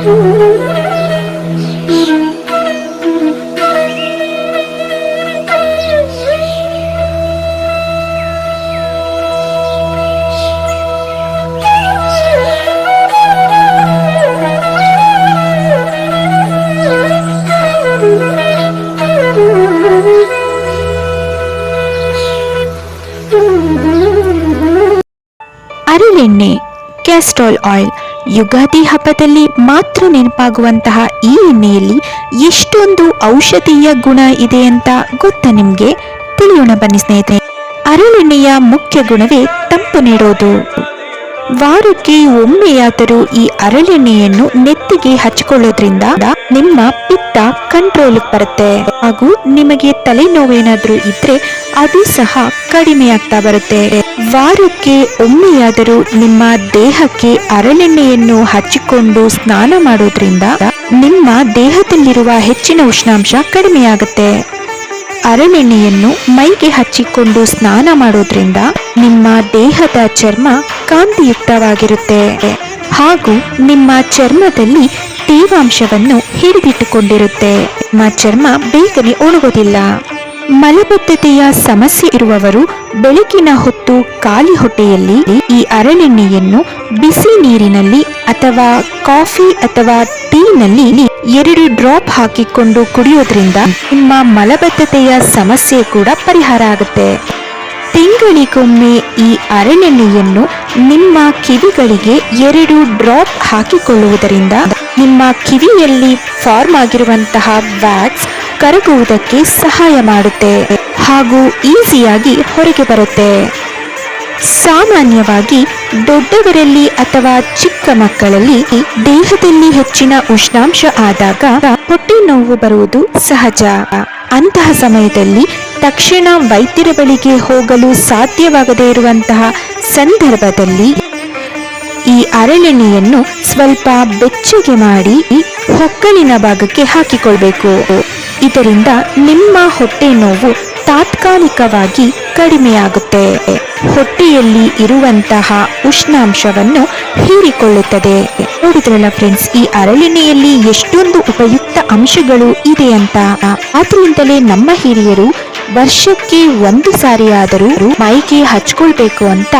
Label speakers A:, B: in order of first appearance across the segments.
A: அருள் எண்ணெய் Castrol oil Ugadi ಹಬ್ಬದಲ್ಲಿ ಮಾತ್ರ ನೆನಪಾಗುವಂತಹ ಈ ಎಣ್ಣೆಯಲ್ಲಿ ಎಷ್ಟೊಂದು ಔಷಧೀಯ ಗುಣ ಇದೆ ಅಂತ ಗೊತ್ತಾ ನಿಮ್ಗೆ? ತಿಳಿಯೋಣ ಬನ್ನಿ ಸ್ನೇಹಿತರೆ. ಅರಳೆಣ್ಣೆಯ ಮುಖ್ಯ ಗುಣವೇ ತಂಪು ನೀಡೋದು. ವಾರಕ್ಕೆ ಒಮ್ಮೆಯಾದರೂ ಈ ಅರಳೆಣ್ಣೆಯನ್ನು ನೆತ್ತಿಗೆ ಹಚ್ಚಿಕೊಳ್ಳೋದ್ರಿಂದ ನಿಮ್ಮ ಪಿತ್ತ ಕಂಟ್ರೋಲ್ ಬರುತ್ತೆ. ಹಾಗೂ ನಿಮಗೆ ತಲೆನೋವೇನಾದರೂ ಇದ್ರೆ ಅದು ಸಹ ಕಡಿಮೆಯಾಗ್ತಾ ಬರುತ್ತೆ. ವಾರಕ್ಕೆ ಒಮ್ಮೆಯಾದರೂ ನಿಮ್ಮ ದೇಹಕ್ಕೆ ಅರಳೆಣ್ಣೆಯನ್ನು ಹಚ್ಚಿಕೊಂಡು ಸ್ನಾನ ಮಾಡೋದ್ರಿಂದ ನಿಮ್ಮ ದೇಹದಲ್ಲಿರುವ ಹೆಚ್ಚಿನ ಉಷ್ಣಾಂಶ ಕಡಿಮೆಯಾಗುತ್ತೆ. ಅರಳೆಣ್ಣೆಯನ್ನು ಮೈಗೆ ಹಚ್ಚಿಕೊಂಡು ಸ್ನಾನ ಮಾಡೋದ್ರಿಂದ ನಿಮ್ಮ ದೇಹದ ಚರ್ಮ ಕಾಂತಿಯುಕ್ತವಾಗಿರುತ್ತೆ. ಹಾಗೂ ನಿಮ್ಮ ಚರ್ಮದಲ್ಲಿ ತೇವಾಂಶವನ್ನು ಹಿಡಿದಿಟ್ಟುಕೊಂಡಿರುತ್ತೆ. ನಿಮ್ಮ ಚರ್ಮ ಬೇಗನೆ ಒಣಗೋದಿಲ್ಲ. ಮಲಬದ್ಧತೆಯ ಸಮಸ್ಯೆ ಇರುವವರು ಬೆಳಕಿನ ಹೊತ್ತು ಖಾಲಿ ಹೊಟ್ಟೆಯಲ್ಲಿ ಈ ಅರಳೆಣ್ಣೆಯನ್ನು ಬಿಸಿ ನೀರಿನಲ್ಲಿ ಅಥವಾ ಕಾಫಿ ಅಥವಾ ಟೀನಲ್ಲಿ ಎರಡು ಡ್ರಾಪ್ ಹಾಕಿಕೊಂಡು ಕುಡಿಯೋದ್ರಿಂದ ನಿಮ್ಮ ಮಲಬದ್ಧತೆಯ ಸಮಸ್ಯೆ ಕೂಡ ಪರಿಹಾರ ಆಗುತ್ತೆ. ತಿಂಗಳಿಗೊಮ್ಮೆ ಈ ಅರಳೆಣ್ಣೆಯನ್ನು ನಿಮ್ಮ ಕಿವಿಗಳಿಗೆ ಎರಡು ಡ್ರಾಪ್ ಹಾಕಿಕೊಳ್ಳುವುದರಿಂದ ನಿಮ್ಮ ಕಿವಿಯಲ್ಲಿ ಫಾರ್ಮ್ ಆಗಿರುವಂತಹ ವ್ಯಾಕ್ಸ್ ಕರಗುವುದಕ್ಕೆ ಸಹಾಯ ಮಾಡುತ್ತೆ ಹಾಗೂ ಈಸಿಯಾಗಿ ಹೊರಗೆ ಬರುತ್ತೆ. ಸಾಮಾನ್ಯವಾಗಿ ದೊಡ್ಡವರಲ್ಲಿ ಅಥವಾ ಚಿಕ್ಕ ಮಕ್ಕಳಲ್ಲಿ ದೇಹದಲ್ಲಿ ಹೆಚ್ಚಿನ ಉಷ್ಣಾಂಶ ಆದಾಗ ಹೊಟ್ಟೆ ನೋವು ಬರುವುದು ಸಹಜ. ಅಂತಹ ಸಮಯದಲ್ಲಿ ತಕ್ಷಣ ವೈದ್ಯರ ಬಳಿಗೆ ಹೋಗಲು ಸಾಧ್ಯವಾಗದೇ ಇರುವಂತಹ ಸಂದರ್ಭದಲ್ಲಿ ಈ ಅರಳೆಣ್ಣೆಯನ್ನು ಸ್ವಲ್ಪ ಬೆಚ್ಚಗೆ ಮಾಡಿ ಹೊಕ್ಕಳಿನ ಭಾಗಕ್ಕೆ ಹಾಕಿಕೊಳ್ಬೇಕು. ಇದರಿಂದ ನಿಮ್ಮ ಹೊಟ್ಟೆ ನೋವು ತಾತ್ಕಾಲಿಕವಾಗಿ ಕಡಿಮೆಯಾಗುತ್ತೆ. ಹೊಟ್ಟೆಯಲ್ಲಿ ಇರುವಂತಹ ಉಷ್ಣಾಂಶವನ್ನು ಹೀರಿಕೊಳ್ಳುತ್ತದೆ. ನೋಡಿದ್ರಲ್ಲ ಫ್ರೆಂಡ್ಸ್ ಈ ಅರಳೆಣ್ಣೆಯಲ್ಲಿ ಎಷ್ಟೊಂದು ಉಪಯುಕ್ತ ಅಂಶಗಳು ಇದೆ ಅಂತ. ಆದ್ರಿಂದಲೇ ನಮ್ಮ ಹಿರಿಯರು ವರ್ಷಕ್ಕೆ ಒಂದು ಸಾರಿಯಾದರೂ ಮೈಗೆ ಹಚ್ಕೊಳ್ಬೇಕು ಅಂತ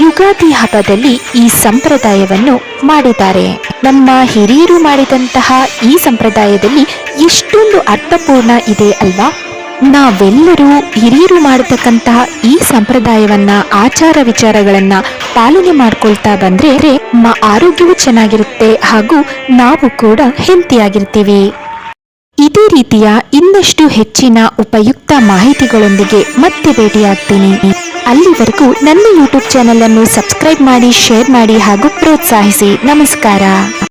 A: ಯುಗಾದಿ ಹಬ್ಬದಲ್ಲಿ ಈ ಸಂಪ್ರದಾಯವನ್ನು ಮಾಡಿದ್ದಾರೆ. ನಮ್ಮ ಹಿರಿಯರು ಮಾಡಿದಂತಹ ಈ ಸಂಪ್ರದಾಯದಲ್ಲಿ ಎಷ್ಟೊಂದು ಅರ್ಥಪೂರ್ಣ ಇದೆ ಅಲ್ವಾ? ನಾವೆಲ್ಲರೂ ಹಿರಿಯರು ಮಾಡತಕ್ಕಂತಹ ಈ ಸಂಪ್ರದಾಯವನ್ನ, ಆಚಾರ ವಿಚಾರಗಳನ್ನ ಪಾಲನೆ ಮಾಡ್ಕೊಳ್ತಾ ಬಂದ್ರೆ ನಮ್ಮ ಆರೋಗ್ಯವೂ ಚೆನ್ನಾಗಿರುತ್ತೆ ಹಾಗೂ ನಾವು ಕೂಡ ಹೆಲ್ತಿ ಆಗಿರ್ತೀವಿ ಇದೇ ರೀತಿಯ ಇನ್ನಷ್ಟು ಹೆಚ್ಚಿನ ಉಪಯುಕ್ತ ಮಾಹಿತಿಗಳೊಂದಿಗೆ ಮತ್ತೆ ಭೇಟಿಯಾಗ್ತೀನಿ. ಅಲ್ಲಿವರೆಗೂ ನನ್ನ ಯೂಟ್ಯೂಬ್ ಚಾನೆಲ್ ಅನ್ನು ಸಬ್ಸ್ಕ್ರೈಬ್ ಮಾಡಿ ಶೇರ್ ಮಾಡಿ ಹಾಗೂ ಪ್ರೋತ್ಸಾಹಿಸಿ. ನಮಸ್ಕಾರ.